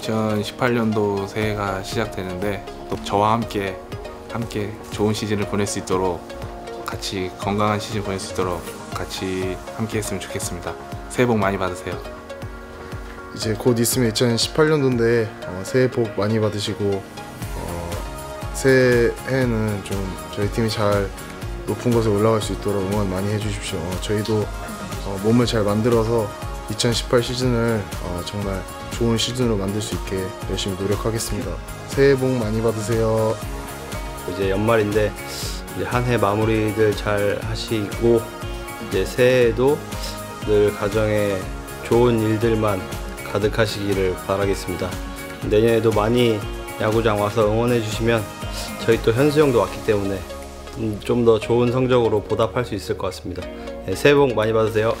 2018년도 새해가 시작되는데 또 저와 함께 함께 좋은 시즌을 보낼 수 있도록 같이 건강한 시즌 보낼 수 있도록 같이 함께 했으면 좋겠습니다. 새해 복 많이 받으세요. 이제 곧 있으면 2018년도인데 어, 새해 복 많이 받으시고 어, 새해에는 좀 저희 팀이 잘 높은 곳에 올라갈 수 있도록 응원 많이 해주십시오. 어, 저희도 어, 몸을 잘 만들어서 2018 시즌을 어, 정말 좋은 시즌으로 만들 수 있게 열심히 노력하겠습니다. 새해 복 많이 받으세요. 이제 연말인데 이제 한 해 마무리들 잘 하시고 이제 새해에도 늘 가정에 좋은 일들만 가득하시기를 바라겠습니다. 내년에도 많이 야구장 와서 응원해 주시면 저희 또 현수 형도 왔기 때문에 좀 더 좋은 성적으로 보답할 수 있을 것 같습니다. 네, 새해 복 많이 받으세요.